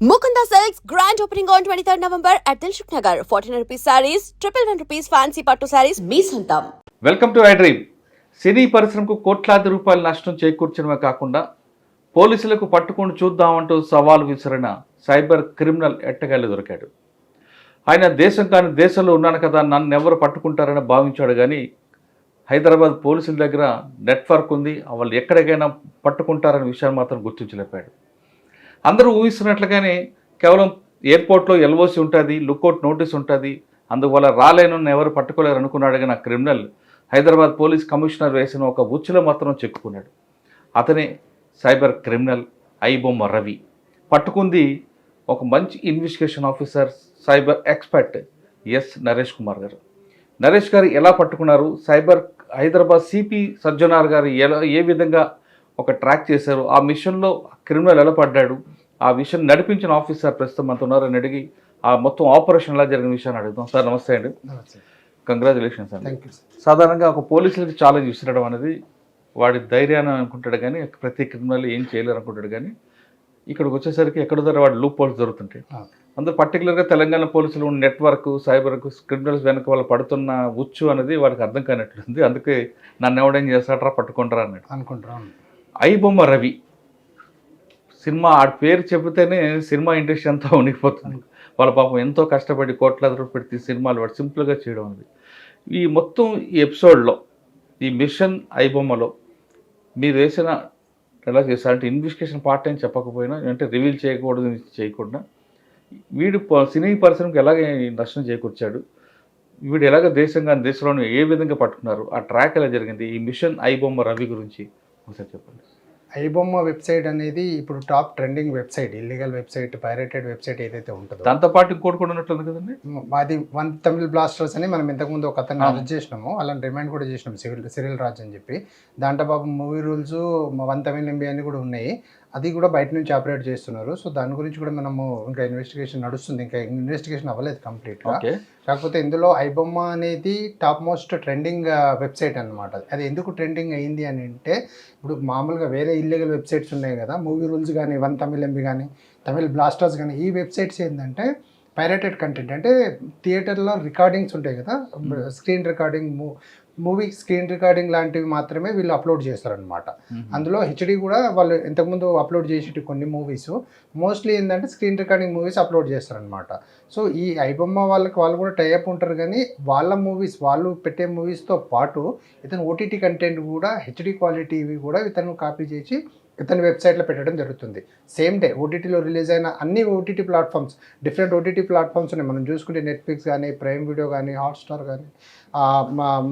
Mukunda Silks grand opening on 23rd November at Dilshuk Nagar. 1400 rupees sarees, triple one rupees fancy పట్టు sarees, మీ సొంతం. Welcome to I dream సినీ పరిశ్రమకు కోట్లాది రూపాయల నష్టం చేకూర్చడమే కాకుండా పోలీసులకు పట్టుకొని చూద్దామంటూ సవాల్ విసిరిన సైబర్ క్రిమినల్ ఎట్టగాలి దొరికాడు ఆయన దేశం కాని దేశంలో ఉన్నాను కదా నన్ను ఎవరు పట్టుకుంటారని భావించాడు కానీ హైదరాబాద్ పోలీసుల దగ్గర నెట్వర్క్ ఉంది వాళ్ళు ఎక్కడికైనా పట్టుకుంటారనే విషయాన్ని మాత్రం గుర్తించలేపాడు అందరూ ఊహిస్తున్నట్లుగానే కేవలం ఎయిర్పోర్ట్లో ఎల్ఓసి ఉంటుంది లుక్అవుట్ నోటీస్ ఉంటుంది. అందువల్ల రాలేను ఎవరు పట్టుకోలేరు అనుకున్నాడు కానీ ఆ క్రిమినల్ హైదరాబాద్ పోలీస్ కమిషనర్ వేసిన ఒక ఉచ్చులో మాత్రం చెక్కుకున్నాడు. అతనే సైబర్ క్రిమినల్ ఐబొమ్మ రవి. పట్టుకుంది ఒక మంచి investigation officer cyber expert S Naresh Kumar garu. Naresh garu ఎలా పట్టుకున్నారు? సైబర్ హైదరాబాద్ సిపి సజ్జనార్ గారు ఎలా ఏ విధంగా ఒక ట్రాక్ చేశారు? ఆ మిషన్లో క్రిమినల్ ఎలా పడ్డాడు. ఆ విషయం నడిపించిన ఆఫీసర్ ప్రస్తుతం మనతో ఉన్నారని అడిగి ఆ మొత్తం ఆపరేషన్ ఎలా జరిగిన విషయాన్ని అడుగుతాం సార్ నమస్తే అండి. కంగ్రాచులేషన్స్ అండి. సాధారణంగా ఒక పోలీసులకి ఛాలెంజ్ విసిరడం అనేది వాడి ధైర్యాన్ని అనుకుంటాడు కానీ ప్రతి క్రిమినల్ ఏం చేయలేరు అనుకుంటాడు కానీ ఇక్కడికి వచ్చేసరికి ఎక్కడో దగ్గర వాడు లూప్ హోల్స్ దొరుకుతుంటాయి అందులో పర్టికులర్గా తెలంగాణ పోలీసులు ఉన్న నెట్వర్క్ సైబర్ క్రిమినల్స్ వెనక వాళ్ళు పడుతున్న ఉచ్చు అనేది వాడికి అర్థం కానట్లుంది. అందుకే నన్ను ఎవడేం చేస్తాడరా పట్టుకుంటారా అన్నాడు. అనుకుంటున్నాను ఐబొమ్మ రవి సినిమా ఆ పేరు చెబితేనే సినిమా ఇండస్ట్రీ అంతా ఉండిపోతుంది. వాళ్ళ పాపం ఎంతో కష్టపడి కోట్లాది రూపాయలు తీసి సినిమాలు వాడు సింపుల్గా చేయడం అనేది ఈ మొత్తం ఈ ఎపిసోడ్లో ఈ మిషన్ ఐబొమ్మలో మీరు వేసిన ఎలా చేస్తారు? అంటే ఇన్వెస్టిగేషన్ పార్ట్ అని చెప్పకపోయినా అంటే రివీల్ చేయకూడదు చేయకుండా వీడు ప- సినీ పరిశ్రమకి ఎలాగ నష్టం చేకూర్చాడు? వీడు ఎలాగ దేశంగా దేశంలోని ఏ విధంగా పట్టుకున్నారు? ఆ ట్రాక్ ఎలా జరిగింది? ఈ మిషన్ ఐబొమ్మ రవి గురించి ఒకసారి చెప్పండి. ఐబొమ్మ వెబ్సైట్ అనేది ఇప్పుడు top trending website illegal website pirated website ఏదైతే ఉంటుందో. దాంతో పాటు ఇంకోటి కూడా ఉన్నట్టుంది కదండి? అది వన్ తమిళ్ బ్లాస్టర్స్ అని మనం ఇంతకుముందు ఒక అతన్ని అరెస్ట్ చేసినాము. అలాంటి రిమైండ్ కూడా చేసినాం సివిల్ సిరిల్ రాజ్ అని చెప్పి. దాంట్లో పాపం movie rules one Tamil MB అని కూడా ఉన్నాయి. అది కూడా బయట నుంచి ఆపరేట్ చేస్తున్నారు. సో దాని గురించి కూడా మనము ఇంకా ఇన్వెస్టిగేషన్ నడుస్తుంది. ఇంకా ఇన్వెస్టిగేషన్ అవ్వలేదు కంప్లీట్గా కాకపోతే ఇందులో ఐబొమ్మ అనేది టాప్ మోస్ట్ ట్రెండింగ్ వెబ్సైట్ అన్నమాట. అది ఎందుకు ట్రెండింగ్ అయింది అని అంటే ఇప్పుడు మామూలుగా వేరే ఇల్లీగల్ వెబ్సైట్స్ ఉన్నాయి కదా. మూవీ రూల్స్ కానీ వన్ తమిళ్ ఎంబీ కానీ తమిళ్ బ్లాస్టర్స్ కానీ ఈ వెబ్సైట్స్ ఏంటంటే పైరేటెడ్ కంటెంట్ అంటే థియేటర్లో రికార్డింగ్స్ ఉంటాయి కదా. Screen recording movie screen recording లాంటివి మాత్రమే వీళ్ళు అప్లోడ్ చేస్తారనమాట అందులో హెచ్డి కూడా వాళ్ళు ఇంతకుముందు అప్లోడ్ చేసేటి కొన్ని మూవీస్. మోస్ట్లీ ఏంటంటే స్క్రీన్ రికార్డింగ్ మూవీస్ అప్లోడ్ చేస్తారనమాట సో ఈ ఐబొమ్మ వాళ్ళకి వాళ్ళు కూడా టైఅప్ ఉంటారు కానీ వాళ్ళ మూవీస్ వాళ్ళు పెట్టే మూవీస్తో పాటు ఇతను ఓటీటీ కంటెంట్ కూడా హెచ్డి క్వాలిటీవి కూడా ఇతను కాపీ చేసి ఇతని వెబ్సైట్లో పెట్టడం జరుగుతుంది. సేమ్ డే ఓటీటీలో రిలీజ్ అయిన అన్ని OTT platforms different OTT platforms ఉన్నాయి. మనం చూసుకుంటే నెట్ఫ్లిక్స్ కానీ ప్రైమ్ వీడియో కానీ హాట్స్టార్ కానీ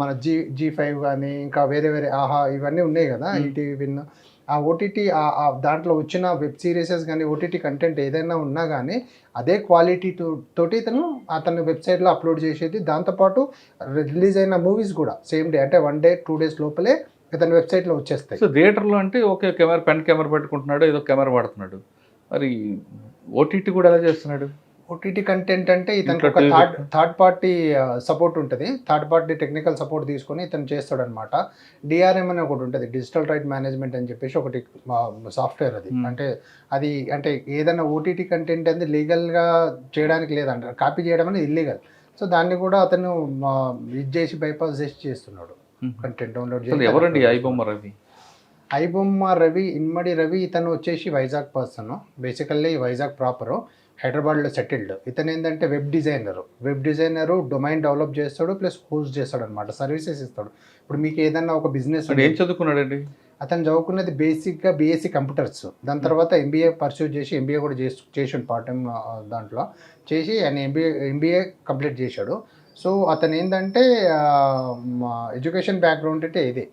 మన జీ జీ ఫైవ్ కానీ ఇంకా వేరే వేరే ఆహా ఇవన్నీ ఉన్నాయి కదా ఈటీవీ విన్. ఆ ఓటీటీ దాంట్లో వచ్చిన వెబ్ సిరీసెస్ కానీ ఓటీటీ కంటెంట్ ఏదైనా ఉన్నా కానీ అదే క్వాలిటీ తోటి ఇతను అతని వెబ్సైట్లో అప్లోడ్ చేసేది. దాంతోపాటు రిలీజ్ అయిన మూవీస్ కూడా సేమ్ డే అంటే వన్ డే టూ డేస్ లోపలే ఇతని వెబ్సైట్లో వచ్చేస్తాయి. సో థియేటర్లో అంటే ఓకే కెమెరా పెన్ కెమెరా పెట్టుకుంటున్నాడు ఏదో కెమెరా వాడుతున్నాడు. మరి ఓటీటీ కూడా ఎలా చేస్తున్నాడు? ఓటీటీ కంటెంట్ అంటే ఇతనికి ఒక థర్డ్ థర్డ్ పార్టీ సపోర్ట్ ఉంటుంది. థర్డ్ పార్టీ టెక్నికల్ సపోర్ట్ తీసుకొని ఇతను చేస్తాడు అనమాట డిఆర్ఎం అని ఒకటి ఉంటుంది. డిజిటల్ రైట్ మేనేజ్మెంట్ అని చెప్పేసి ఒకటి సాఫ్ట్వేర్ అది. అంటే అది అంటే ఏదైనా ఓటీటీ కంటెంట్ అనేది లీగల్గా చేయడానికి లేదంట. కాపీ చేయడం అనేది ఇల్లీగల్. సో దాన్ని కూడా అతను ఇది చేసి బైపాస్ చేసి చేస్తున్నాడు. కంటెంట్ డౌన్లోడ్ అసలు ఎవరండి ఐబొమ్మ రవి? ఐబొమ్మ రవి ఇన్మడి రవి ఇతను వచ్చేసి Vizag person. Basically Vizag proper హైదరాబాద్లో సెటిల్డ్ ఇతను ఏంటంటే web designer web designer domain develop చేస్తాడు ప్లస్ హోస్ట్ చేస్తాడు అనమాట సర్వీసెస్ ఇస్తాడు. ఇప్పుడు మీకు ఏదన్నా ఒక బిజినెస్ ఏం చదువుకున్నాడండి? అతను చదువుకున్నది బేసిక్గా బీఎస్సీ కంప్యూటర్స్ దాని తర్వాత ఎంబీఏ పర్సూ చేసి ఎంబీఏ కూడా చేసి చేసాడు పార్ట్ టైం దాంట్లో. చేసి ఆయన ఎంబీఏ ఎంబీఏ కంప్లీట్ చేశాడు. సో అతను ఏంటంటే ఎడ్యుకేషన్ బ్యాక్గ్రౌండ్ అంటే ఇదే.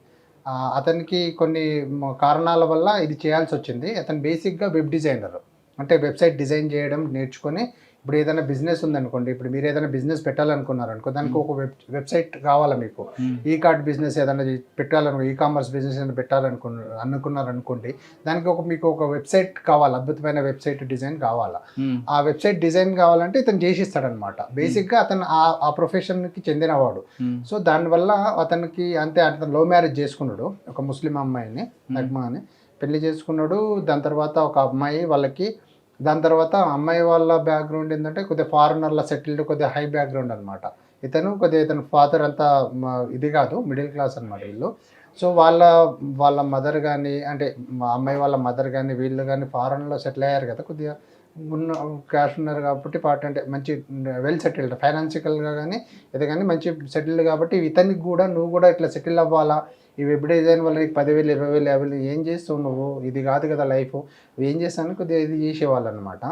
అతనికి కొన్ని కారణాల వల్ల ఇది చేయాల్సి వచ్చింది అతను బేసిక్గా వెబ్ డిజైనర్. అంటే వెబ్సైట్ డిజైన్ చేయడం నేర్చుకొని ఇప్పుడు ఏదైనా బిజినెస్ ఉందనుకోండి ఇప్పుడు మీరు ఏదైనా బిజినెస్ పెట్టాలనుకున్నారు అనుకో దానికి ఒక వెబ్ వెబ్సైట్ కావాలా మీకు? ఈ కార్డ్ బిజినెస్ ఏదైనా పెట్టాలనుకో ఈ కామర్స్ బిజినెస్ ఏదైనా పెట్టాలనుకు అనుకున్నారు అనుకోండి దానికి ఒక మీకు ఒక వెబ్సైట్ కావాలి? అద్భుతమైన వెబ్సైట్ డిజైన్ కావాలా? ఆ వెబ్సైట్ డిజైన్ కావాలంటే ఇతను చేసిస్తాడనమాట. బేసిక్గా అతను ఆ ఆ ప్రొఫెషన్కి చెందినవాడు. సో దానివల్ల అతనికి అంతే అతను లవ్ మ్యారేజ్ చేసుకున్నాడు ఒక ముస్లిం అమ్మాయిని నగ్మా అని పెళ్ళి చేసుకున్నాడు దాని తర్వాత ఒక అమ్మాయి వాళ్ళకి దాని తర్వాత అమ్మాయి వాళ్ళ బ్యాక్గ్రౌండ్ ఏంటంటే కొద్దిగా ఫారినర్ల సెటిల్డ్ కొద్దిగా హై బ్యాక్గ్రౌండ్ అనమాట ఇతను కొద్దిగా ఇతను ఫాదర్ అంతా ఇది కాదు మిడిల్ క్లాస్ అనమాట వీళ్ళు. సో వాళ్ళ వాళ్ళ మదర్ కానీ అంటే మా అమ్మాయి వాళ్ళ మదర్ కానీ వీళ్ళు కానీ ఫారెన్లో సెటిల్ అయ్యారు కదా కొద్దిగా. ఉన్న క్యాష్ ఉన్నారు కాబట్టి పార్ట్ అంటే మంచి వెల్ సెటిల్డ్ ఫైనాన్షియల్గా కానీ ఇది కానీ మంచి సెటిల్డ్ కాబట్టి ఇతనికి కూడా నువ్వు కూడా ఇట్లా సెటిల్ అవ్వాలా? ఈ వెబ్ డిజైన్ వల్ల నీకు పదివేలు ఇరవై వేలు యాభై వేలు ఏం చేస్తావు నువ్వు? ఇది కాదు కదా లైఫ్. ఏం చేస్తాను కొద్దిగా ఇది చేసేవాళ్ళు అనమాట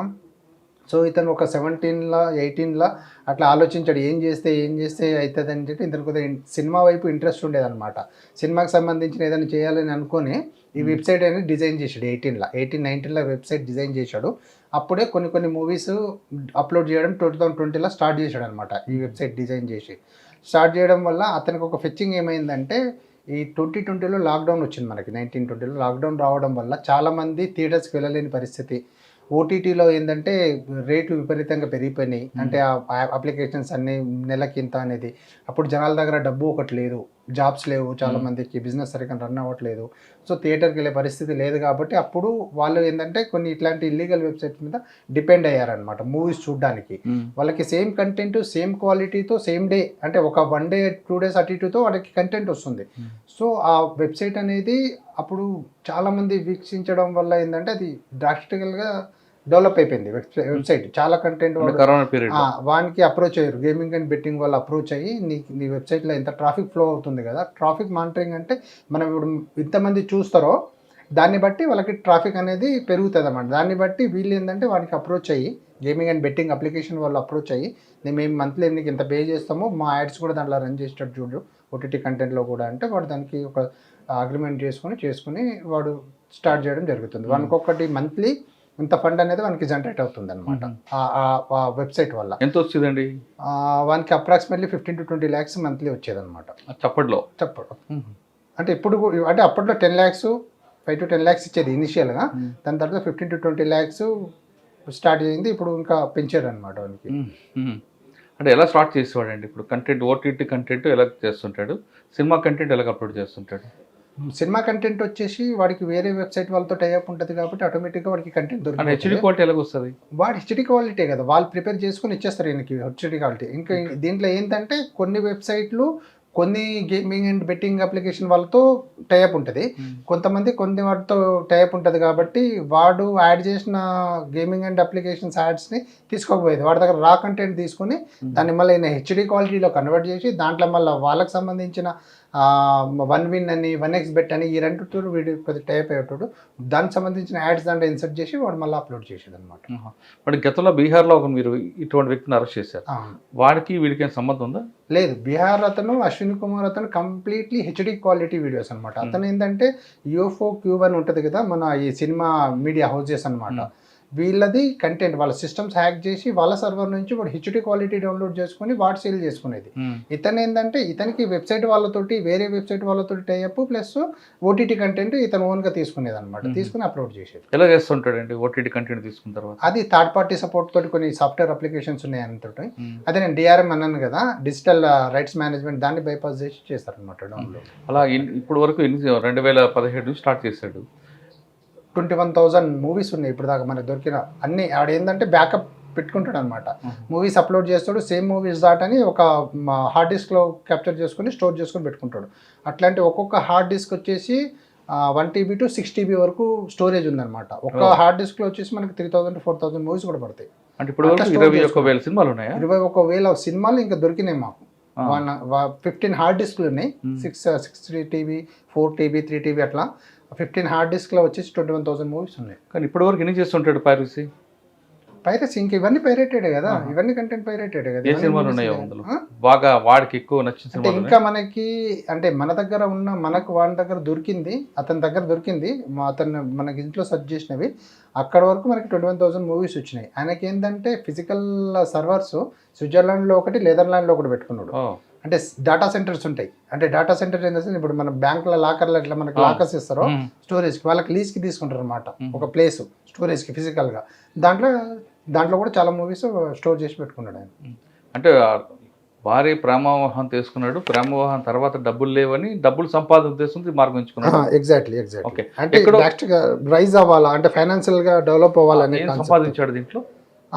సో ఇతను ఒక సెవెంటీన్లా ఎయిటీన్లా అట్లా ఆలోచించాడు. ఏం చేస్తే ఏం చేస్తే అవుతుంది అని చెప్పి ఇతను కొద్దిగా సినిమా వైపు ఇంట్రెస్ట్ ఉండేదన్నమాట. సినిమాకి సంబంధించిన ఏదైనా చేయాలని అనుకొని ఈ వెబ్సైట్ అనేది డిజైన్ చేశాడు. ఎయిటీన్లో ఎయిటీన్ నైన్టీన్లో వెబ్సైట్ డిజైన్ చేశాడు. అప్పుడే కొన్ని కొన్ని మూవీస్ అప్లోడ్ చేయడం టూ థౌసండ్ ట్వంటీలో స్టార్ట్ చేశాడు అనమాట ఈ వెబ్సైట్ డిజైన్ చేసి. స్టార్ట్ చేయడం వల్ల అతనికి ఒక ఫెచ్చింగ్ ఏమైందంటే ఈ ట్వంటీ ట్వంటీలో లాక్డౌన్ వచ్చింది మనకి నైన్టీన్ ట్వంటీలో. లాక్డౌన్ రావడం వల్ల చాలామంది థియేటర్స్కి వెళ్ళలేని పరిస్థితి. ఓటీటీలో ఏంటంటే రేట్లు విపరీతంగా పెరిగిపోయినాయి. అంటే ఆ అప్లికేషన్స్ అన్ని నెలకింత అనేది. అప్పుడు జనాల దగ్గర డబ్బు ఒకటి లేదు. జాబ్స్ లేవు. చాలా మందికి బిజినెస్ సరిగ్గా రన్ అవ్వట్లేదు. సో థియేటర్కి వెళ్ళే పరిస్థితి లేదు కాబట్టి అప్పుడు వాళ్ళు ఏంటంటే కొన్ని ఇట్లాంటి ఇల్లీగల్ వెబ్సైట్స్ మీద డిపెండ్ అయ్యారనమాట మూవీస్ చూడడానికి. వాళ్ళకి సేమ్ కంటెంట్ సేమ్ క్వాలిటీతో సేమ్ డే అంటే ఒక వన్ డే టూ డేస్ అటు ఇటుతో వాళ్ళకి కంటెంట్ వస్తుంది. సో ఆ వెబ్సైట్ అనేది అప్పుడు చాలామంది వీక్షించడం వల్ల ఏంటంటే అది డ్రాస్టికల్గా డెవలప్ అయిపోయింది వెబ్సై- వెబ్సైట్. చాలా కంటెంట్ కరోనా పీరియడ్ వానికి అప్రోచ్ అయ్యారు. గేమింగ్ అండ్ బెట్టింగ్ వాళ్ళు అప్రోచ్ అయ్యి నీ నీ వెబ్సైట్లో ఎంత ట్రాఫిక్ ఫ్లో అవుతుంది కదా ట్రాఫిక్ మానిటరింగ్ అంటే మనం ఇప్పుడు ఎంతమంది చూస్తారో దాన్ని బట్టి వాళ్ళకి ట్రాఫిక్ అనేది పెరుగుతుంది అన్నమాట. దాన్ని బట్టి వీళ్ళు ఏంటంటే వానికి అప్రోచ్ అయ్యి గేమింగ్ అండ్ బెట్టింగ్ అప్లికేషన్ వాళ్ళు అప్రోచ్ అయ్యి మేము మంత్లీ నీకు ఇంత పే చేస్తామో మా యాడ్స్ కూడా దాంట్లో రన్ చేసేటట్టు చూడు. ఓటీటీ కంటెంట్లో కూడా. అంటే వాడు దానికి ఒక అగ్రిమెంట్ చేసుకొని చేసుకుని వాడు స్టార్ట్ చేయడం జరుగుతుంది. వానికి ఒకటి మంత్లీ ఇంత ఫండ్ అనేది వానికి జనరేట్ అవుతుంది అనమాట ఆ వెబ్సైట్ వల్ల. ఎంత వచ్చిందండి? వానికి approximately fifteen to twenty lakhs monthly వచ్చేదన్నమాట. చప్పట్లో. చెప్పడు అంటే ఇప్పుడు అంటే అప్పట్లో ten lakhs five to ten lakhs ఇచ్చేది ఇనిషియల్గా. దాని తర్వాత fifteen to twenty lakhs start అయ్యింది ఇప్పుడు ఇంకా పెంచారు అనమాట వానికి అంటే ఎలా స్టార్ట్ చేసేవాడండి ఇప్పుడు? కంటెంట్ ఓటీటీ కంటెంట్ ఎలా చేస్తుంటాడు? సినిమా కంటెంట్ ఎలా అప్లోడ్ చేస్తుంటాడు? సినిమా కంటెంట్ వచ్చేసి వాడికి వేరే వెబ్సైట్ వాళ్ళతో టైఅప్ ఉంటుంది కాబట్టి ఆటోమేటిక్గా వాడికి కంటెంట్ అంటే హెచ్డి దొరుకుతుంది క్వాలిటీ ఎలాగ వస్తుంది? వాడు హెచ్డి క్వాలిటీ కదా వాళ్ళు ప్రిపేర్ చేసుకుని ఇచ్చేస్తారు ఈయనకి హెచ్డి క్వాలిటీ ఇంకా దీంట్లో ఏంటంటే కొన్ని వెబ్సైట్లు కొన్ని గేమింగ్ అండ్ బెట్టింగ్ అప్లికేషన్ వాళ్ళతో టైఅప్ ఉంటుంది. కొంతమంది కొన్ని వాటితో టైప్ ఉంటుంది కాబట్టి వాడు యాడ్ చేసిన గేమింగ్ అండ్ అప్లికేషన్స్ యాడ్స్ని తీసుకోకపోయేది. వాడి దగ్గర రా కంటెంట్ తీసుకుని దాన్ని మళ్ళీ హెచ్డి క్వాలిటీలో కన్వర్ట్ చేసి దాంట్లో మళ్ళీ వాళ్ళకి సంబంధించిన వన్ విన్ అని వన్ ఎక్స్ బెట్ అని ఈ రెండు వీడియో కొద్ది టైప్ అయ్యేటోడు దానికి సంబంధించిన యాడ్స్ దాంట్లో ఇన్సర్ట్ చేసి వాడు మళ్ళీ అప్లోడ్ చేసేది అనమాట గతంలో బీహార్లో ఒక మీరు ఇటువంటి వ్యక్తిని అరెస్ట్ చేశారు. వాడికి వీడికి ఏం సంబంధం ఉందా? లేదు బీహార్ అతను అశ్విని కుమార్ అతను కంప్లీట్లీ హెచ్డి క్వాలిటీ వీడియోస్ అనమాట అతను ఏంటంటే యూఎఫ్ఓ క్యూబ్ అని ఉంటుంది కదా మన ఈ సినిమా మీడియా హౌసెస్ అన్నమాట. వీళ్ళది కంటెంట్ వాళ్ళ సిస్టమ్స్ హ్యాక్ చేసి వాళ్ళ సర్వర్ నుంచి వాడు హెచ్డి క్వాలిటీ డౌన్లోడ్ చేసుకుని వాడు సేల్ చేసుకునేది. ఇతను ఏంటంటే ఇతనికి వెబ్సైట్ వాళ్ళతోటి వేరే వెబ్సైట్ వాళ్ళతోటి టైఅప్ ప్లస్ ఓటీటీ కంటెంట్ ఇతను ఓన్గా తీసుకునేది అనమాట తీసుకుని అప్లోడ్ చేసేది. ఎలా చేస్తుంటాడండి ఓటీటీ కంటెంట్ తీసుకున్న తర్వాత? అది థర్డ్ పార్టీ సపోర్ట్ తోటి కొన్ని సాఫ్ట్వేర్ అప్లికేషన్స్ ఉన్నాయి అంతటి అదే నేను డిఆర్ఎం అన్నాను కదా డిజిటల్ రైట్స్ మేనేజ్మెంట్ దాన్ని బైపాస్ చేసి చేస్తారనమాట డౌన్లోడ్ అలా ఇప్పుడు వరకు రెండు వేల పదిహేడు స్టార్ట్ చేశాడు. ట్వంటీ వన్ థౌజండ్ మూవీస్ ఉన్నాయి ఇప్పుడు దాకా మనకు దొరికిన. అన్ని ఆడ ఏంటంటే బ్యాకప్ పెట్టుకుంటాడు అనమాట మూవీస్ అప్లోడ్ చేస్తాడు సేమ్ మూవీస్ దాటని ఒక హార్డ్ డిస్క్లో క్యాప్చర్ చేసుకొని స్టోర్ చేసుకొని పెట్టుకుంటాడు. అట్లాంటి ఒక్కొక్క హార్డ్ డిస్క్ వచ్చేసి one TB to six TB వరకు స్టోరేజ్ ఉందన్నమాట ఒక్క Oh. హార్డ్ డిస్క్లో వచ్చేసి మనకి three thousand four thousand movies కూడా పడతాయి. అంటే ఇప్పుడు ఇరవై చేసుకో. వేల సినిమాలు ఉన్నాయా? ఇరవై ఒక వేల సినిమాలు ఇంకా దొరికినాయి మాకు. ఆ. ఫిఫ్టీన్ హార్డ్ డిస్క్లు ఉన్నాయి. Six six three TV four TV three TV అట్లా. ఫిఫ్టీన్ హార్డ్ డిస్క్లో వచ్చేసి ట్వంటీ వన్ థౌసండ్ మూవీస్ ఉన్నాయి. కానీ ఇప్పటి వరకు ఎన్ని చేస్తుంటాడు పైరసీ? పైరసీ ఇంక ఇవన్నీ పైరేటెడ్ కదా. ఇవన్నీ కంటెంట్ పైరేటెడ్ కదా? ఏ సినిమాలు ఉన్నాయో. అందులో? బాగా వాడికి ఎక్కువ నచ్చిన అంటే సినిమాలు ఇంకా మనకి అంటే మన దగ్గర ఉన్న మనకు వాడి దగ్గర దొరికింది అతని దగ్గర దొరికింది అతను మనకి ఇంట్లో సెర్చ్ చేసినవి అక్కడ వరకు మనకి ట్వంటీ వన్ థౌసండ్ మూవీస్ వచ్చినాయి. ఆయనకి ఏంటంటే ఫిజికల్ సర్వర్స్ స్విట్జర్లాండ్లో ఒకటి నెదర్లాండ్లో ఒకటి పెట్టుకున్నాడు. అంటే డేటా సెంటర్స్ ఉంటాయి. అంటే డేటా సెంటర్ ఏంటంటే ఇప్పుడు మన బ్యాంకుల లాకర్లో ఎట్లా మనకి. లాకర్స్ ఇస్తారో స్టోరేజ్కి వాళ్ళకి లీజ్కి తీసుకుంటారు అనమాట. ఒక ప్లేస్ స్టోరేజ్కి ఫిజికల్గా దాంట్లో దాంట్లో కూడా చాలా మూవీస్ స్టోర్ చేసి పెట్టుకున్నాడు ఆయన. అంటే భార్య ప్రేమవాహం తీసుకున్నాడు. ప్రేమవాహం తర్వాత డబ్బులు లేవని డబ్బులు సంపాదన ఉద్దేశంతో మార్గం ఎంచుకున్నాడు. ఎగ్జాక్ట్లీ ఎగ్జాక్ట్లీ అంటే రైజ్ అవ్వాలా? అంటే ఫైనాన్షియల్గా డెవలప్ అవ్వాలనే. సంపాదించాడు దీంట్లో?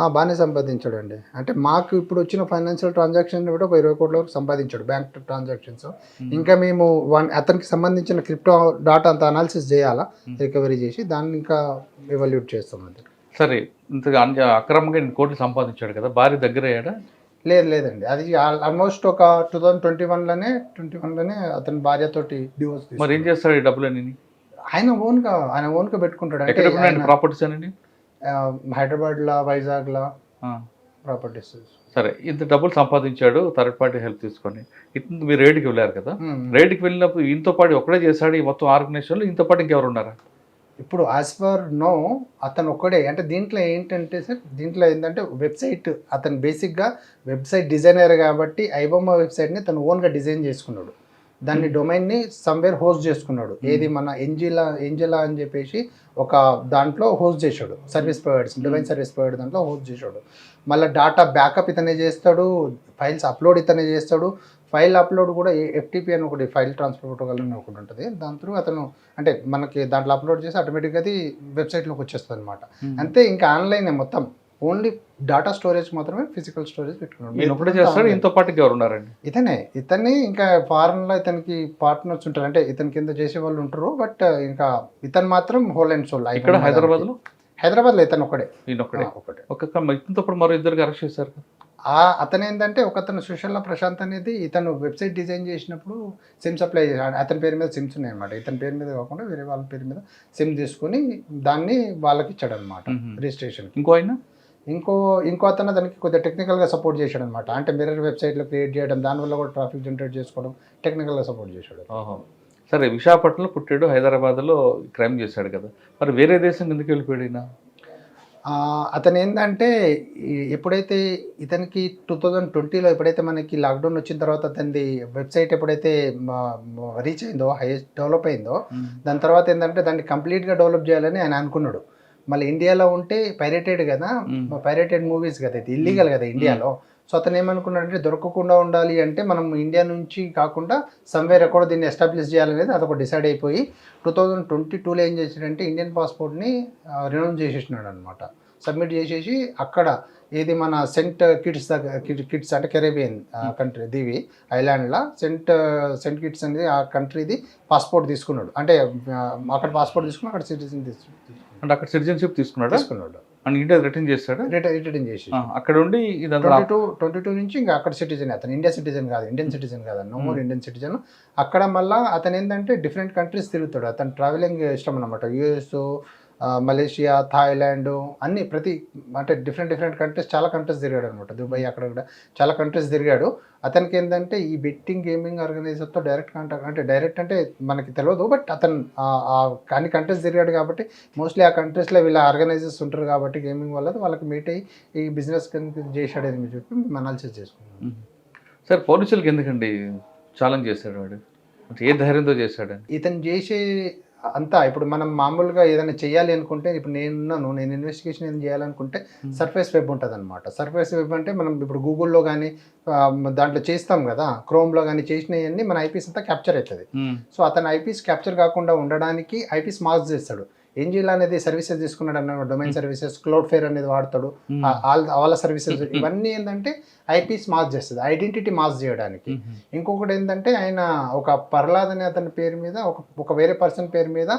బాగానే సంపాదించాడు అండి అంటే మాకు ఇప్పుడు వచ్చిన ఫైనాన్షియల్ ట్రాన్సాక్షన్ కూడా ఒక ఇరవై కోట్ల వరకు సంపాదించాడు బ్యాంక్ ట్రాన్సాక్షన్స్. ఇంకా మేము వన్ అతనికి సంబంధించిన క్రిప్టో డాటా అంతా అనాలిసిస్ చేయాలా? రికవరీ చేసి దాన్ని ఇంకా ఎవాల్యూట్ చేస్తాం అంతే సరే ఇంతగా అక్రమంగా ఇన్ని కోట్లు సంపాదించాడు కదా భార్య దగ్గర అయ్యాడా? లేదు లేదండి. అది ఆల్మోస్ట్ ఒక టూ థౌజండ్ ట్వంటీ వన్లోనే ట్వంటీ వన్లోనే అతని భార్యతోటి డివోర్స్ మరి ఏం చేస్తాడు ఈ డబ్బులన్నీ ఆయన ఓన్గా ఆయన ఓన్గా పెట్టుకుంటాడు. అంటే ప్రాపర్టీస్ అని ఆ, హైదరాబాద్లో వైజాగ్లో ప్రాపర్టీస్. సరే ఇంత డబ్బులు సంపాదించాడు థర్డ్ పార్టీ హెల్ప్ తీసుకొని. ఇంత మీరు రేటుకి వెళ్ళారు కదా. రేటుకి వెళ్ళినప్పుడు ఇంతో పాటు ఒక్కడే చేశాడు ఈ మొత్తం ఆర్గనైజేషన్లో ఇంతో పాటు ఇంకెవరు ఉన్నారా ఇప్పుడు యాజ్ పర్ నో అతను ఒక్కడే. అంటే దీంట్లో ఏంటంటే సార్ దీంట్లో ఏంటంటే వెబ్సైట్ అతను బేసిక్గా వెబ్సైట్ డిజైనర్ కాబట్టి ఐబొమ్మ వెబ్సైట్ని తను ఓన్గా డిజైన్ చేసుకున్నాడు. దాన్ని డొమైన్ని సమ్వేర్ హోస్ట్ చేసుకున్నాడు. ఏది మన ఎంజిలా ఎంజిలా అని చెప్పేసి ఒక దాంట్లో హోస్ట్ చేశాడు. Service providers domain service provider దాంట్లో హోస్ట్ చేశాడు. మళ్ళీ డాటా బ్యాకప్ ఇతనే చేస్తాడు ఫైల్స్ అప్లోడ్ ఇతనే చేస్తాడు. ఫైల్ అప్లోడ్ కూడా ఎఫ్టీపీ అని ఒకటి ఫైల్ ట్రాన్స్ఫర్ ప్రోటోకాల్ అని ఒకటి ఉంటుంది. దాని త్రూ అతను అంటే మనకి దాంట్లో అప్లోడ్ చేసి ఆటోమేటిక్గా అది వెబ్సైట్లోకి వచ్చేస్తుంది అనమాట అంతే ఇంకా ఆన్లైన్ మొత్తం. ఓన్లీ డాటా స్టోరేజ్ మాత్రమే ఫిజికల్ స్టోరేజ్ పెట్టుకున్నాడు. చేస్తాడు ఇంతో పాటు ఇంకెవరు ఉన్నారండి? ఇతనే ఇతన్ని ఇంకా ఫారెన్లో ఇతనికి పార్ట్నర్స్ ఉంటారు. అంటే ఇతని కింద చేసే వాళ్ళు ఉంటారు బట్ ఇంకా ఇతను మాత్రం హోల్ అండ్ సోల్ ఇక్కడ హైదరాబాద్లో? హైదరాబాద్లో ఇతను ఒకడే ఆ, ఒకటే పాటు మరో ఇద్దరికి అరెస్ట్ చేశారు. ఆ అతను ఏంటంటే ఒక అతను సుశల్ల ప్రశాంత్ అనేది ఇతను వెబ్సైట్ డిజైన్ చేసినప్పుడు సిమ్ సప్లై చేశాడు అతని పేరు మీద సిమ్స్ ఉన్నాయి అనమాట ఇతని పేరు మీద కాకుండా వేరే వాళ్ళ పేరు మీద సిమ్ తీసుకుని దాన్ని వాళ్ళకి ఇచ్చాడు అనమాట. రిజిస్ట్రేషన్ ఇంకో ఆయన? ఇంకో ఇంకో అతను దానికి కొద్దిగా టెక్నికల్గా సపోర్ట్ చేశాడు అనమాట అంటే మిర్రర్ వెబ్సైట్లో క్రియేట్ చేయడం దానివల్ల కూడా ట్రాఫిక్ జనరేట్ చేసుకోవడం టెక్నికల్గా సపోర్ట్ చేశాడు. సరే విశాఖపట్నంలో పుట్టాడు హైదరాబాద్లో క్రైమ్ చేశాడు కదా. మరి వేరే దేశం ఎందుకు వెళ్ళిపోయాడు అతను ఏంటంటే ఎప్పుడైతే ఇతనికి టూ థౌజండ్ ట్వంటీలో ఎప్పుడైతే మనకి లాక్డౌన్ వచ్చిన తర్వాత అతనిది వెబ్సైట్ ఎప్పుడైతే రీచ్ అయిందో హైయెస్ట్ డెవలప్ అయిందో దాని తర్వాత ఏంటంటే దాన్ని కంప్లీట్గా డెవలప్ చేయాలని ఆయన అనుకున్నాడు. మళ్ళీ ఇండియాలో ఉంటే పైరేటెడ్ కదా. పైరేటెడ్ మూవీస్ కదా ఇది ఇల్లీగల్ కదా ఇండియాలో. సో అతను ఏమనుకున్నాడంటే దొరకకుండా ఉండాలి అంటే మనం ఇండియా నుంచి కాకుండా సమ్వేర్ ఎక్కడ దీన్ని ఎస్టాబ్లిష్ చేయాలనేది అదొక డిసైడ్ అయిపోయి టూ థౌజండ్ ట్వంటీ టూలో ఏం చేసాడంటే ఇండియన్ పాస్పోర్ట్ని రినౌన్ చేసేసినాడు అనమాట సబ్మిట్ చేసేసి అక్కడ ఏది మన సెంట్ కిట్స్ కిట్స్ అంటే కెరేబియన్ కంట్రీ దీవి ఐలాండ్లో సెంట్ సెంట్ కిట్స్ అనేది ఆ కంట్రీది పాస్పోర్ట్ తీసుకున్నాడు. అంటే అక్కడ పాస్పోర్ట్ తీసుకుని అక్కడ సిటిజన్ అంటే అక్కడ సిటిజన్షిప్ తీసుకున్నాడా? తీసుకున్నాడు. అండ్ ఇండియా రిటర్న్ చేస్తాడా? రిటర్న్ చేసి. అక్కడ ఉండి ట్వంటీ టూ ట్వంటీ టూ నుంచి ఇంకా అక్కడ సిటిజన్ అతను ఇండియా సిటిజన్ కాదు ఇండియన్ సిటిజన్ కాదు నో మోర్ ఇండియన్ సిటిజన్. అక్కడ మళ్ళా అతను ఏంటంటే డిఫరెంట్ కంట్రీస్ తిరుగుతాడు. అతను ట్రావెలింగ్ ఇష్టం అనమాట యుఎస్ మలేషియా థాయిలాండ్ అన్ని ప్రతి అంటే డిఫరెంట్ డిఫరెంట్ కంట్రీస్ చాలా కంట్రీస్ తిరిగాడు అనమాట దుబాయ్ అక్కడ కూడా చాలా కంట్రీస్ తిరిగాడు. అతనికి ఏంటంటే ఈ బెట్టింగ్ గేమింగ్ ఆర్గనైజర్తో డైరెక్ట్ కాంటాక్ట్ అంటే డైరెక్ట్ అంటే మనకి తెలియదు బట్ అతను అన్ని కంట్రీస్ తిరిగాడు కాబట్టి మోస్ట్లీ ఆ కంట్రీస్లో వీళ్ళ ఆర్గనైజర్స్ ఉంటారు కాబట్టి గేమింగ్ వల్ల వాళ్ళకి మీట్ అయ్యి ఈ బిజినెస్ కనుక చేశాడని మీరు చెప్పి మేము అనాలిసిస్ చేసుకున్నాం. సరే పోలీసులకు ఎందుకండి ఛాలెంజ్ చేశాడు వాడు? ఏ ధైర్యంతో చేశాడని ఇతను చేసే అంతా ఇప్పుడు మనం మామూలుగా ఏదైనా చేయాలి అనుకుంటే ఇప్పుడు నేనున్నాను నేను ఇన్వెస్టిగేషన్ ఏం చేయాలనుకుంటే సర్ఫేస్ వెబ్ ఉంటుంది అనమాట సర్ఫేస్ వెబ్ అంటే మనం ఇప్పుడు గూగుల్లో కానీ దాంట్లో చేస్తాం కదా క్రోమ్లో కానీ చేసినవన్నీ మన ఐపీస్ అంతా క్యాప్చర్ అవుతుంది. సో అతను ఐపీస్ క్యాప్చర్ కాకుండా ఉండడానికి ఐపీస్ మార్క్స్ చేస్తాడు. ఎంజిల్ అనేది సర్వీసెస్ తీసుకున్నాడు అన్న డొమైన్ సర్వీసెస్ క్లౌడ్ ఫేర్ అనేది వాడతాడు. ఆల్ వాళ్ళ సర్వీసెస్. ఇవన్నీ ఏంటంటే ఐపీస్ మార్క్స్ చేస్తుంది ఐడెంటిటీ మార్క్స్ చేయడానికి. ఇంకొకటి ఏంటంటే ఆయన ఒక పర్లాద్ అనే అతని పేరు మీద ఒక ఒక వేరే పర్సన్ పేరు మీద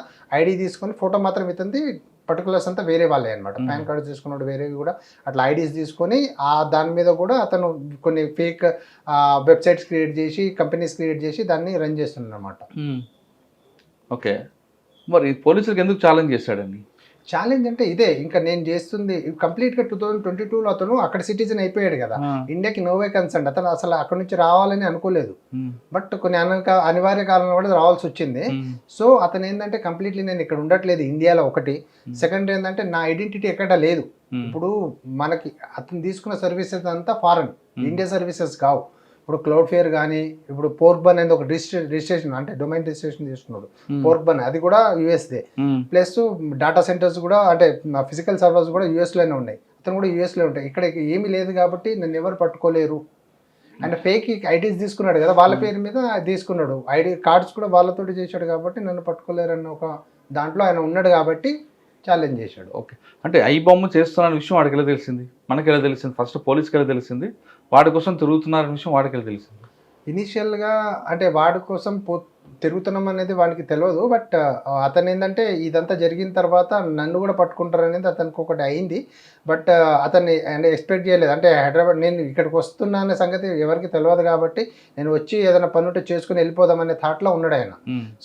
ఐడి తీసుకొని ఫోటో మాత్రం ఇతంది పర్టికులర్స్ అంతా వేరే వాళ్ళే అనమాట. పాన్ కార్డు తీసుకున్నాడు వేరేవి కూడా అట్లా ఐడీస్ తీసుకొని ఆ దాని మీద కూడా అతను కొన్ని ఫేక్ వెబ్సైట్స్ క్రియేట్ చేసి కంపెనీస్ క్రియేట్ చేసి దాన్ని రన్ చేస్తున్నాడు అనమాట. ఓకే. మరి పోలీసులకు ఎందుకు ఛాలెంజ్ చేశాడండి ఛాలెంజ్ అంటే ఇదే ఇంకా నేను చేస్తుంది కంప్లీట్గా టూ థౌజండ్ ట్వంటీ టూలో అతను అక్కడ సిటిజన్ అయిపోయాడు కదా. ఇండియాకి నోవే కన్సర్న్ అతను అసలు అక్కడ నుంచి రావాలని అనుకోలేదు. బట్ కొన్ని అనక అనివార్య కారణం కూడా రావాల్సి వచ్చింది. సో అతను ఏంటంటే కంప్లీట్లీ నేను ఇక్కడ ఉండట్లేదు ఇండియాలో ఒకటి సెకండ్ ఏంటంటే నా ఐడెంటిటీ ఎక్కడ లేదు. ఇప్పుడు మనకి అతను తీసుకున్న సర్వీసెస్ అంతా ఫారెన్. ఇండియా సర్వీసెస్ కావు ఇప్పుడు క్లౌడ్ ఫేర్ కానీ ఇప్పుడు పోర్బన్ అనేది ఒక రిజిస్ట్రే రిజిస్ట్రేషన్ అంటే డొమైన్ రిజిస్ట్రేషన్ తీసుకున్నాడు Hmm. పోర్బన్ అది కూడా యుఎస్దే. ప్లస్ డేటా సెంటర్స్ కూడా అంటే ఫిజికల్ సర్వర్స్ కూడా యూఎస్లోనే ఉన్నాయి. అతను కూడా యూఎస్లో ఉంటాయి. ఇక్కడ ఏమీ లేదు కాబట్టి నన్ను ఎవరు పట్టుకోలేరు. ఆయన ఫేక్ ఐడీస్ తీసుకున్నాడు కదా వాళ్ళ పేరు మీద తీసుకున్నాడు. ఐడి కార్డ్స్ కూడా వాళ్ళతోటి చేశాడు కాబట్టి నన్ను పట్టుకోలేరన్న ఒక దాంట్లో ఆయన ఉన్నాడు కాబట్టి ఛాలెంజ్ చేశాడు. ఓకే. అంటే ఐ బొమ్మ చేస్తున్న విషయం వాడికి ఎలా తెలిసింది? మనకి ఎలా తెలిసింది? ఫస్ట్ పోలీస్కి ఎలా తెలిసింది? వాడి కోసం తిరుగుతున్నారనే విషయం వాడికి ఎలా తెలిసింది ఇనిషియల్గా అంటే వాడి కోసం పో తిరుగుతున్నాం అనేది వానికి తెలియదు బట్ అతను ఏంటంటే ఇదంతా జరిగిన తర్వాత నన్ను కూడా పట్టుకుంటారు అనేది అతనికి ఒకటి అయింది. బట్ అతన్ని అంటే ఎక్స్పెక్ట్ చేయలేదు. అంటే హైదరాబాద్ నేను ఇక్కడికి వస్తున్నా అనే సంగతి ఎవరికి తెలియదు కాబట్టి నేను వచ్చి ఏదైనా పని ఉంటే చేసుకుని వెళ్ళిపోదామనే థాట్లో ఉన్నాడు ఆయన.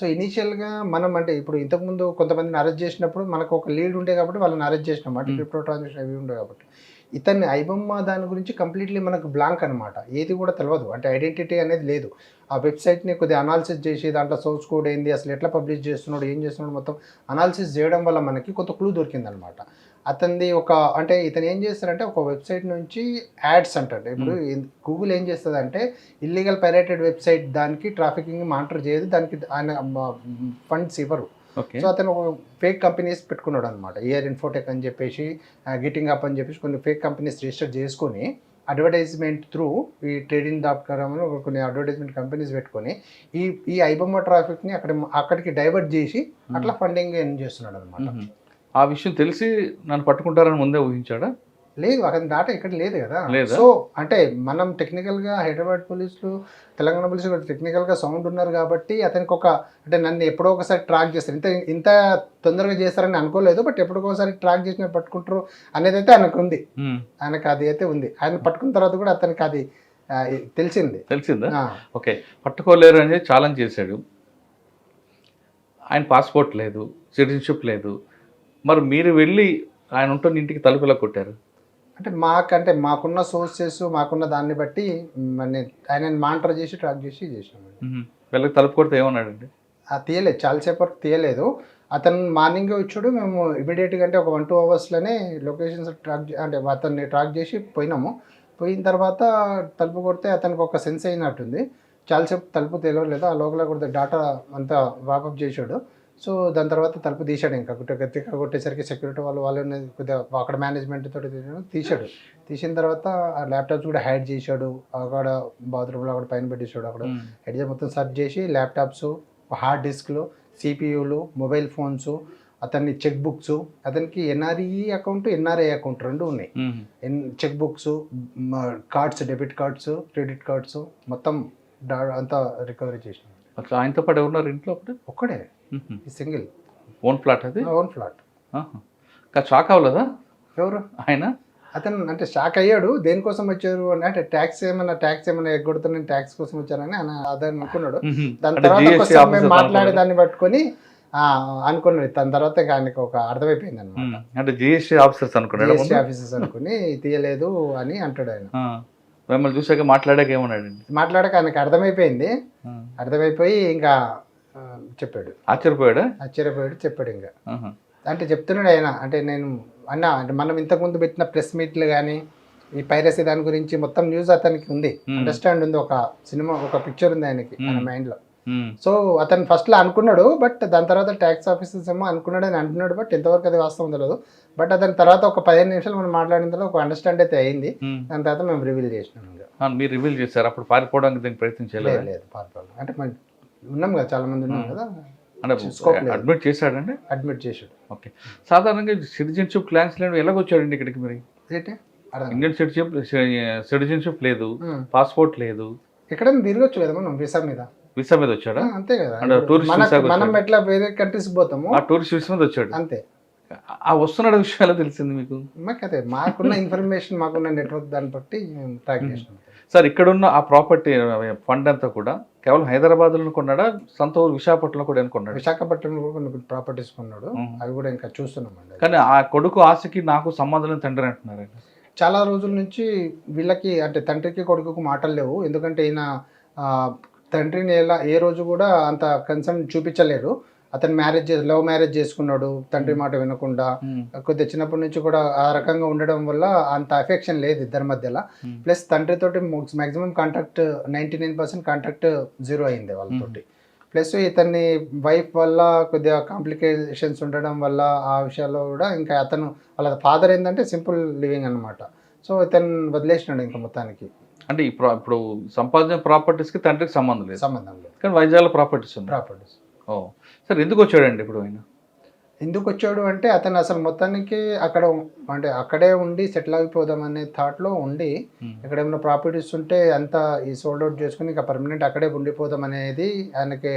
సో ఇనీషియల్గా మనం అంటే ఇప్పుడు ఇంతకుముందు కొంతమందిని అరెస్ట్ చేసినప్పుడు మనకు ఒక లీడ్ ఉండే కాబట్టి వాళ్ళని అరెస్ట్ చేసినాం. అంటే Hmm. క్రిప్టో ట్రాన్సాక్షన్ అవి ఉండే కాబట్టి. ఇతన్ని ఐబొమ్మ దాని గురించి కంప్లీట్లీ మనకు బ్లాంక్ అనమాట ఏది కూడా తెలియదు అంటే ఐడెంటిటీ అనేది లేదు. ఆ వెబ్సైట్ని కొద్దిగా అనాలిసిస్ చేసి దాంట్లో సోర్స్ కోడ్ ఏంది అసలు ఎట్లా పబ్లిష్ చేస్తున్నాడు ఏం చేస్తున్నాడు మొత్తం అనాలిసిస్ చేయడం వల్ల మనకి కొంత క్లూ దొరికిందనమాట అతనిది ఒక అంటే ఇతను ఏం చేస్తారంటే ఒక వెబ్సైట్ నుంచి యాడ్స్ అంటాడు. ఇప్పుడు గూగుల్ ఏం చేస్తుంది అంటే ఇల్లీగల్ పైరేటెడ్ వెబ్సైట్ దానికి ట్రాఫికింగ్ మానిటర్ చేయదు. దానికి ఆయన ఫండ్స్ ఇవ్వరు. సో అతను ఫేక్ కంపెనీస్ పెట్టుకున్నాడు అనమాట ఇయర్ ఇన్ఫోటెక్ అని చెప్పేసి గిటింగ్ అప్ అని చెప్పేసి కొన్ని ఫేక్ కంపెనీస్ రిజిస్టర్ చేసుకొని అడ్వర్టైజ్మెంట్ త్రూ ఈ ట్రేడింగ్ డాట్ కామ్ కొన్ని అడ్వర్టైజ్మెంట్ కంపెనీస్ పెట్టుకొని ఈ ఈ ఐబొమ్మ ట్రాఫిక్ని అక్కడ అక్కడికి డైవర్ట్ చేసి అట్లా ఫండింగ్ ఎన్ చేస్తున్నాడు అనమాట ఉహు. ఆ విషయం తెలిసి నన్ను పట్టుకుంటారని ముందే ఊహించాడా? లేదు అక్కడ డాటా ఇక్కడ లేదు కదా. లేదా? సో అంటే మనం టెక్నికల్గా హైదరాబాద్ పోలీసులు తెలంగాణ పోలీసులు టెక్నికల్గా సౌండ్ ఉన్నారు కాబట్టి అతనికి ఒక అంటే నన్ను ఎప్పుడో ఒకసారి ట్రాక్ చేస్తారు. ఇంత ఇంత తొందరగా చేస్తారని అనుకోలేదు బట్ ఎప్పుడో ఒకసారి ట్రాక్ చేసిన పట్టుకుంటారు అనేది అయితే ఆయనకు ఉంది. ఆయనకు అది అయితే ఉంది. ఆయన పట్టుకున్న తర్వాత కూడా అతనికి అది తెలిసింది. తెలిసిందా? ఓకే. పట్టుకోలేరు అనేది ఛాలెంజ్ చేశాడు. ఆయన పాస్పోర్ట్ లేదు సిటిజన్షిప్ లేదు. మరి మీరు వెళ్ళి ఆయన ఉంటున్న ఇంటికి తలుపులా కొట్టారు? అంటే మాకంటే మాకున్న సోర్సెస్ మాకున్న దాన్ని బట్టి ఆయన మానిటర్ చేసి ట్రాక్ చేసి చేసినాం ఉహు. వీళ్ళకి తలుపు కొడితే ఏమన్నాడండి? ఆ తీయలేదు. చాలాసేపు వరకు తీయలేదు. అతను మార్నింగ్ వచ్చాడు. మేము ఇమీడియట్గా అంటే ఒక వన్ టూ అవర్స్లోనే లొకేషన్స్ ట్రాక్ అంటే అతన్ని ట్రాక్ చేసి పోయినాము. పోయిన తర్వాత తలుపు కొడితే అతనికి ఒక సెన్స్ అయినట్టుంది. చాలాసేపు తలుపు తెలియలేదు ఆ లోపల కొడితే డాటా అంతా వాపప్ చేశాడు. సో దాని తర్వాత తలుపు తీశాడు ఇంకా. కొట్టే గట్టిగా కొట్టేసరికి సెక్యూరిటీ వాళ్ళు వాళ్ళు కొద్దిగా అక్కడ మేనేజ్మెంట్ తోటి తీశాడు. తీసిన తర్వాత ఆ ల్యాప్టాప్స్ కూడా హ్యాడ్ చేశాడు. అక్కడ బాత్రూంలో అక్కడ పైన పెట్టేశాడు అక్కడ. హెడ్జెట్ మొత్తం సెర్చ్ చేసి ల్యాప్టాప్స్ హార్డ్ డిస్క్లు సిపియూలు మొబైల్ ఫోన్స్ అతన్ని చెక్ బుక్స్ అతనికి ఎన్ఆర్ఈ అకౌంట్ ఎన్ఆర్ఐ అకౌంట్ రెండు ఉన్నాయి. N check books cards debit cards credit cards మొత్తం అంతా రికవరీ చేసినాం అట్లా ఆయనతో పాటు ఎవరున్నారు ఇంట్లో అప్పుడు ఒక్కడే. సింగిల్. ఓన్ ప్లాట్ అది? Own flat. షాక్ అవ్వలేదా? ఎవరు? ఆయన? అతను అంటే షాక్ అయ్యాడు. దేనికోసం వచ్చారు అని అంటే ట్యాక్స్ ఏమన్నా ట్యాక్స్ ఏమన్నా ఎగ్గొడుతున్న ట్యాక్స్ కోసం వచ్చారని ఆయన అదని అనుకున్నాడు. దాని తర్వాత మాట్లాడే. దాన్ని పట్టుకొని అనుకున్నాడు. దాని తర్వాత ఆయనకు ఒక అర్థమైపోయింది అనమాట. అంటే జిఎస్టీ ఆఫీసర్స్ అనుకున్నాడు. జిఎస్టీ ఆఫీసర్స్ అనుకుని తీయలేదు అని అంటాడు ఆయన. మిమ్మల్ని చూసాక మాట్లాడాక ఏమన్నాడండి? మాట్లాడక ఆయనకు అర్థమైపోయింది. అర్థమైపోయి ఇంకా చెప్పాడు ఆశ్చర్యపోయాడా ఆశ్చర్యపోయాడు చెప్పాడు ఇంకా. అంటే చెప్తున్నాడు ఆయన అంటే నేను అన్న అంటే మనం ఇంతకుముందు పెట్టిన ప్రెస్ మీట్లు కానీ ఈ పైరసీ దాని గురించి మొత్తం న్యూస్ అతనికి ఉంది. అండర్స్టాండ్ ఉంది ఒక సినిమా ఒక పిక్చర్ ఉంది ఆయనకి ఆయన Hmm. మైండ్లో ఉమ్. సో అతను ఫస్ట్లో అనుకున్నాడు బట్ దాని తర్వాత ట్యాక్స్ ఆఫీసర్స్ ఏమో అనుకున్నాడు అని అంటున్నాడు బట్ ఎంతవరకు అది వాస్తవం తెలియదు బట్ అతని తర్వాత ఒక పదిహేను నిమిషాలు మనం మాట్లాడిన తర్వాత ఒక అండర్స్టాండ్ అయితే అయింది. దాని తర్వాత మేము రివీల్ చేసినాం మీరు రివీల్ చేశారు అప్పుడు పారిపోవడానికి ప్రయత్నం లేదు చేయలేదు లేదు పాల్పడాలి అంటే మనం ఉన్నాం కదా చాలా మంది ఉన్నాం కదా. అంటే. అడ్మిట్ చేశాడండి? అడ్మిట్ చేసాడు ఓకే. సాధారణంగా సిటిజన్షిప్ క్లాన్స్ లేని ఎలాగొచ్చాడండి ఇక్కడికి మరి? ఏంటి. ఇండియన్ సిటిజన్షిప్ సిటిజన్షిప్ లేదు. పాస్పోర్ట్ లేదు. ఎక్కడైనా తిరగచ్చు కదా మనం వీసా మీద? వీసా మీద వచ్చాడా? అంతే కదా. visa కి మనం. ఎట్లా వేరే కంట్రీస్ పోతాము? ఆ టూరిస్ట్ వీసా మీద వచ్చాడు. అంతే. ఆ వస్తున్నాడు విషయం ఎలా తెలిసింది మీకు? మాకు అదే మాకున్న ఇన్ఫర్మేషన్ మాకున్న నెట్వర్క్ దాన్ని బట్టి ట్రాక్ చేసినాం. సార్ ఇక్కడున్న ఆ ప్రాపర్టీ ఫండ్ అంతా కూడా కేవలం హైదరాబాద్లో కొన్నాడా? సొంత ఊరు విశాఖపట్నంలో కూడా కొన్నాడు? విశాఖపట్నంలో కూడా కొన్ని ప్రాపర్టీస్ కొన్నాడు. అవి కూడా ఇంకా చూస్తున్నామండి కానీ ఆ కొడుకు ఆశకి నాకు సంబంధం లేని తండ్రి అంటున్నారు చాలా రోజుల నుంచి వీళ్ళకి అంటే తండ్రికి కొడుకుకు మాటలు లేవు. ఎందుకంటే ఈయన తండ్రిని ఎలా ఏ రోజు కూడా అంత కన్సర్న్ చూపించలేరు అతను మ్యారేజ్ లవ్ మ్యారేజ్ చేసుకున్నాడు తండ్రి మాట వినకుండా. కొద్దిగా చిన్నప్పటి నుంచి కూడా ఆ రకంగా ఉండడం వల్ల అంత అఫెక్షన్ లేదు ఇద్దరి మధ్యలో. Plus తండ్రితోటి maximum contact ninety nine percent contact zero అయింది వాళ్ళతోటి. ప్లస్ ఇతన్ని వైఫ్ వల్ల కొద్దిగా కాంప్లికేషన్స్ ఉండడం వల్ల ఆ విషయాల్లో కూడా ఇంకా అతను వాళ్ళ ఫాదర్ ఏంటంటే సింపుల్ లివింగ్ అనమాట సో ఇతను వదిలేసినాడు ఇంకా మొత్తానికి. అంటే ప్రా- ఇప్పుడు సంపాదించిన ప్రాపర్టీస్కి తండ్రికి సంబంధం లేదు. సంబంధం లేదు. కానీ వైజాగ్లో ప్రాపర్టీస్ ఉంది ప్రాపర్టీస్. ఓ. సార్ ఎందుకు వచ్చాడండి ఇప్పుడు ఆయన? ఎందుకు వచ్చాడు అంటే అతను అసలు మొత్తానికి అక్కడ అంటే అక్కడే ఉండి సెటిల్ అయిపోదాం అనే థాట్లో ఉండి. ఇక్కడ ఏమైనా ప్రాపర్టీస్ ఉంటే అంతా ఈ సోల్డ్ అవుట్ చేసుకుని ఇంకా పర్మనెంట్ అక్కడే ఉండిపోదాం అనేది ఆయనకి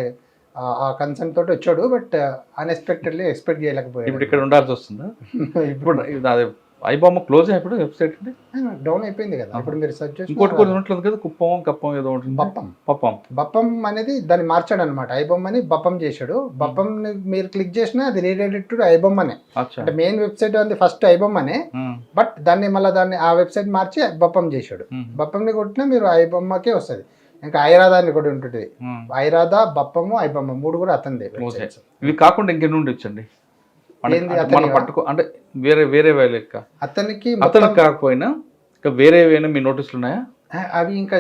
ఆ- కన్సర్న్ తోటి వచ్చాడు బట్ అన్ఎక్స్పెక్టెడ్లీ ఎక్స్పెక్ట్ చేయలేకపోయాడు. ఇప్పుడు ఇక్కడ ఉండాల్సి వస్తుందా? ఇప్పుడు ఐబొమ్మ క్లోజ్ అయిపోయి వెబ్సైట్ అండి. డౌన్ అయిపోయింది కదా. ఇప్పుడు మీరు సెర్చ్ ఇంకోటి చేసి కూడా ఉంటుంది కదా కుప్పం కప్పం ఏదో ఉంటుంది బప్పం. పప్పం బప్పం అనేది దాన్ని మార్చాడు అనమాట ఐబొమ్మ అని బప్పం చేశాడు. బప్పం మీరు క్లిక్ చేసినా అది రిలేటెడ్ టు ఐబొమ్మ అనే. అంటే మెయిన్ వెబ్సైట్ ఉంది ఫస్ట్ ఐబొమ్మ అనే. బట్ దాన్ని మళ్ళీ దాన్ని ఆ వెబ్సైట్ మార్చి బప్పం చేశాడు. బప్పంని కొట్టినా మీరు ఐబొమ్మకే వస్తుంది. ఇంకా ఐరాధా అని కూడా ఉంటుంది. ఐరాధా బప్పము ఐబొమ్మ మూడు కూడా ఓకే. ఇవి కాకుండా ఇంకెన్ని ఉండొచ్చండి? మన- పట్టుకో అంటే వేరే వేరే లెక్క అతనికి అతను కాకపోయినా ఇంకా వేరే ఏమైనా మీ నోటీసులు ఉన్నాయా అవి ఇంకా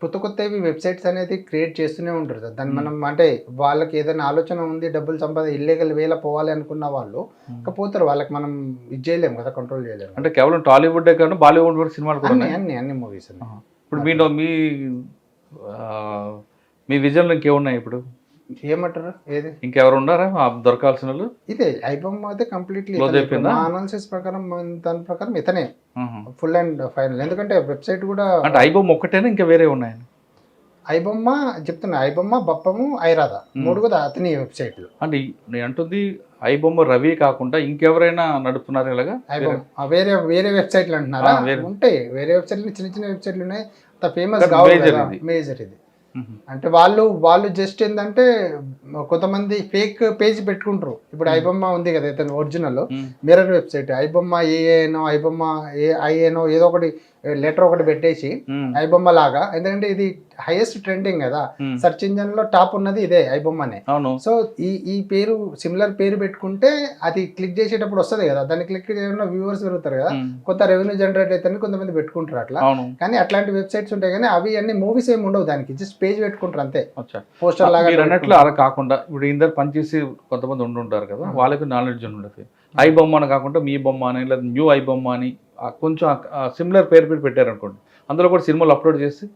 కొత్త కొత్తవి వెబ్సైట్స్ అనేది క్రియేట్ చేస్తూనే ఉంటారు సార్. దాన్ని మనం అంటే వాళ్ళకి ఏదైనా ఆలోచన ఉంది డబ్బులు సంపాద ఇల్లీగల్ వేల పోవాలి అనుకున్న వాళ్ళు ఇంకా పోతారు. వాళ్ళకి మనం ఇది చేయలేము కదా కంట్రోల్ చేయలేము. అంటే కేవలం టాలీవుడ్ కాకుండా బాలీవుడ్ కూడా సినిమాలు కూడా అన్ని అన్ని మూవీస్. ఇప్పుడు మీ మీ విజన్లో ఇంకేమున్నాయి ఇప్పుడు? ఏమంటారు ఏది? ఇంకెవరు ఉన్నారా ఆ దొరకాల్సిన వాళ్ళు? ఇదే ఐబొమ్మ అయితే కంప్లీట్లీ అనాలిసిస్ ప్రకారం దాని ప్రకారం ఇతనే. ఫుల్ అండ్ ఫైనల్ ఎందుకంటే వెబ్సైట్ కూడా అంటే ఐబొమ్మ ఒక్కటేనా? ఇంకా వేరే ఉన్నాయని ఐబొమ్మ చెప్తున్నా ఐబొమ్మ బప్పము ఐరాధ. మూడు కూడా అతని వెబ్సైట్లు. అంటే నేను అంటుంది ఐబొమ్మ రవి కాకుండా ఇంకెవరైనా నడుపుతున్నారు ఇలాగా? వేరే వేరే వెబ్సైట్లు అంటున్నారా. ఉంటాయి. వేరే వెబ్సైట్లు చిన్న చిన్న వెబ్సైట్లు ఉన్నాయి. ఫేమస్. మేజర్ ఇది. అంటే వాళ్ళు వాళ్ళు జస్ట్ ఏంటంటే కొంతమంది ఫేక్ పేజ్ పెట్టుకుంటారు. ఇప్పుడు ఐబొమ్మ ఉంది కదా ఇతను ఒరిజినల్. మిర్రర్ వెబ్సైట్ ఐబొమ్మ ఏఏనో ఐబొమ్మ ఏ ఐఏనో ఏదో ఒకటి లెటర్ ఒకటి పెట్టేసి మ్మ్. ఐబొమ్మ లాగా. ఎందుకంటే ఇది హైయెస్ట్ ట్రెండింగ్ కదా. సెర్చ్ ఇంజన్లో టాప్ ఉన్నది ఇదే ఐబొమ్మనే అవును. సో ఈ ఈ పేరు సిమిలర్ పేరు పెట్టుకుంటే అది క్లిక్ చేసేటప్పుడు వస్తుంది కదా. దాన్ని క్లిక్ చేయడం వ్యూవర్స్ పెరుగుతారు కదా. కొంత రెవెన్యూ జనరేట్ అవుతుంది కొంతమంది పెట్టుకుంటారు అట్లా. కానీ అట్లాంటి వెబ్సైట్స్ ఉంటాయి కానీ అవి అన్ని మూవీస్ ఏమి ఉండవు దానికి. జస్ట్ పేజ్ పెట్టుకుంటారు అంతే. పోస్టర్ లాగా అన్నట్లు అలా కాకుండా ఇప్పుడు ఇందరు పనిచేసి కొంతమంది ఉండుంటారు కదా. వాళ్ళకి నాలెడ్జ్ ఉండదు. ఐ బొమ్మ అని కాకుండా మీ బొమ్మ అని లేదా న్యూ ఐ బొమ్మ అని కొంచెం సిమిలర్ పేరు పెట్టి పెట్టారు అనుకోండి అందులో కూడా సినిమాలు అప్లోడ్ చేసి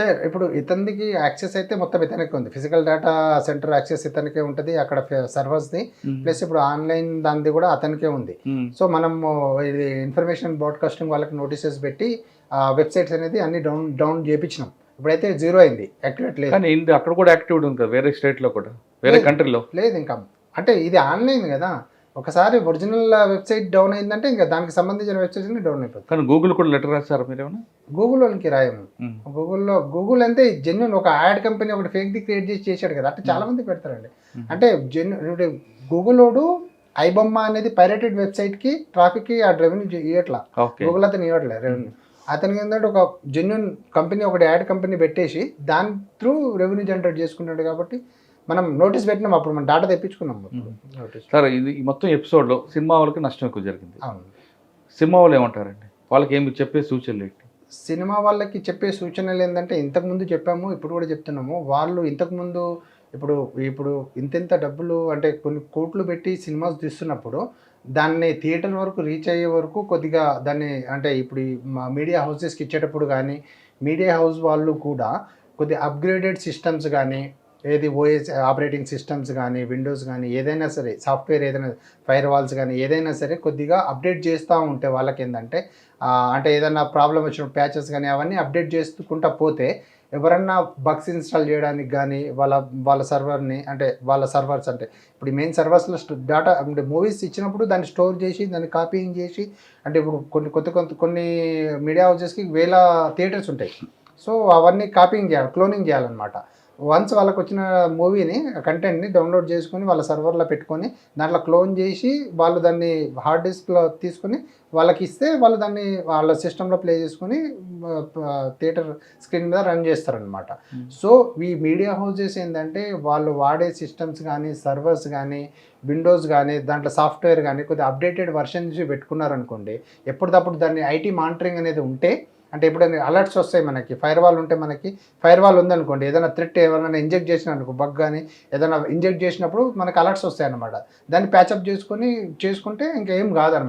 చే- ఇప్పుడు ఇతనికి యాక్సెస్ అయితే మొత్తం ఇతనికి ఉంది. ఫిజికల్ డేటా సెంటర్ యాక్సెస్ ఇతనికే ఉంటుంది అక్కడ సర్వర్స్ది. ప్లస్ ఇప్పుడు ఆన్లైన్ దానిది కూడా అతనికే ఉంది. సో మనము ఇది ఇన్ఫర్మేషన్ బ్రాడ్కాస్టింగ్ వాళ్ళకి నోటీసెస్ పెట్టి ఆ వెబ్సైట్స్ అనేది అన్ని డౌన్ డౌన్ చేయించినాం ఇప్పుడైతే జీరో అయింది యాక్టివేట్ లేదు. కానీ అక్కడ కూడా యాక్టివ్ ఉంది కదా వేరే స్టేట్లో కూడా వేరే. కంట్రీలో. లేదు ఇంకా. అంటే ఇది ఆన్లైన్ కదా. ఒకసారి ఒరిజినల్ వెబ్సైట్ డౌన్ అయిందంటే ఇంకా దానికి సంబంధించిన వెబ్సైట్స్ అన్ని డౌన్ అయిపోతుంది కానీ గూగుల్ కూడా లెటర్ రాశారు మీరేమన్నా గూగుల్లోనికి రాయము. మ్మ్. గూగుల్లో గూగుల్ అంటే జెన్యున్ ఒక యాడ్ కంపెనీ ఒకటి ఫేక్ ది క్రియేట్ చేసి చేశాడు కదా అట్లా చాలా మంది పెడతారండి. అంటే జెన్యు గూగులోడు ఐబొమ్మ అనేది పైరేటెడ్ వెబ్సైట్కి ట్రాఫిక్కి ఆ రెవెన్యూ ఇవ్వట్లా గూగుల్ అతను ఇవ్వట్లేదు రెవెన్యూ అతనికి ఏంటంటే ఒక జెన్యున్ కంపెనీ ఒకటి యాడ్ కంపెనీ పెట్టేసి దాని త్రూ రెవెన్యూ జనరేట్ చేసుకుంటాడు కాబట్టి మనం నోటీస్ పెట్టినాం అప్పుడు మనం డాటా తెప్పించుకున్నాం సరే ఇది మొత్తం ఎపిసోడ్లో సినిమా వాళ్ళకి నష్టం ఎక్కువ జరిగింది. అవును. సినిమా వాళ్ళు ఏమంటారండి? వాళ్ళకి ఏమి చెప్పే సూచనలు ఏంటి? సినిమా వాళ్ళకి చెప్పే సూచనలు ఏంటంటే ఇంతకుముందు చెప్పాము ఇప్పుడు కూడా చెప్తున్నాము. వాళ్ళు ఇంతకుముందు ఇప్పుడు ఇప్పుడు ఇంతెంత డబ్బులు అంటే కొన్ని కోట్లు పెట్టి సినిమాస్ తీస్తున్నప్పుడు దాన్ని థియేటర్ వరకు రీచ్ అయ్యే వరకు కొద్దిగా దాన్ని అంటే ఇప్పుడు ఈ మా మీడియా హౌసెస్కి ఇచ్చేటప్పుడు కానీ మీడియా హౌస్ వాళ్ళు కూడా కొద్ది అప్గ్రేడెడ్ సిస్టమ్స్ కానీ ఏది ఓఎస్ ఆపరేటింగ్ సిస్టమ్స్ కానీ విండోస్ కానీ ఏదైనా సరే సాఫ్ట్వేర్ ఏదైనా ఫైర్ వాల్స్ కానీ ఏదైనా సరే కొద్దిగా అప్డేట్ చేస్తూ ఉంటే వాళ్ళకి ఏంటంటే అంటే ఏదైనా ప్రాబ్లం వచ్చిన ప్యాచెస్ కానీ అవన్నీ అప్డేట్ చేసుకుంటా పోతే ఎవరన్నా బగ్స్ ఇన్స్టాల్ చేయడానికి కానీ వాళ్ళ వాళ్ళ సర్వర్ని అంటే వాళ్ళ సర్వర్స్ అంటే ఇప్పుడు మెయిన్ సర్వర్స్లో డేటా అంటే మూవీస్ ఇచ్చినప్పుడు దాన్ని స్టోర్ చేసి దాన్ని కాపీయింగ్ చేసి అంటే ఇప్పుడు కొన్ని కొత్త కొత్త కొన్ని మీడియా హౌసెస్కి వేల థియేటర్స్ ఉంటాయి. సో అవన్నీ కాపీయింగ్ చేయాలి క్లోనింగ్ చేయాలన్నమాట. వన్స్ వాళ్ళకి వచ్చిన మూవీని కంటెంట్ని డౌన్లోడ్ చేసుకొని వాళ్ళ సర్వర్లో పెట్టుకొని దాంట్లో క్లోన్ చేసి వాళ్ళు దాన్ని హార్డ్ డిస్క్లో తీసుకొని వాళ్ళకి ఇస్తే వాళ్ళు దాన్ని వాళ్ళ సిస్టంలో ప్లే చేసుకొని థియేటర్ స్క్రీన్ మీద రన్ చేస్తారనమాట సో ఈ మీడియా హౌసెస్ ఏంటంటే వాళ్ళు వాడే సిస్టమ్స్ కానీ సర్వర్స్ కానీ విండోస్ కానీ దాంట్లో సాఫ్ట్వేర్ కానీ కొద్దిగా అప్డేటెడ్ వర్షన్స్ పెట్టుకున్నారనుకోండి ఎప్పటికప్పుడు దాన్ని ఐటీ మానిటరింగ్ అనేది ఉంటే అంటే ఎప్పుడైనా అలర్ట్స్ వస్తాయి మనకి ఫైర్ వాల్ ఉంటే మనకి ఫైర్ వాల్ ఉందనుకోండి ఏదైనా థ్రెట్ ఏమైనా ఇంజెక్ట్ చేసిన అనుకో బగ్ కానీ ఏదైనా ఇంజెక్ట్ చేసినప్పుడు మనకి అలర్ట్స్ వస్తాయి అన్నమాట దాన్ని ప్యాచప్ చేసుకొని చేసుకుంటే ఇంకేం కాదనమాట.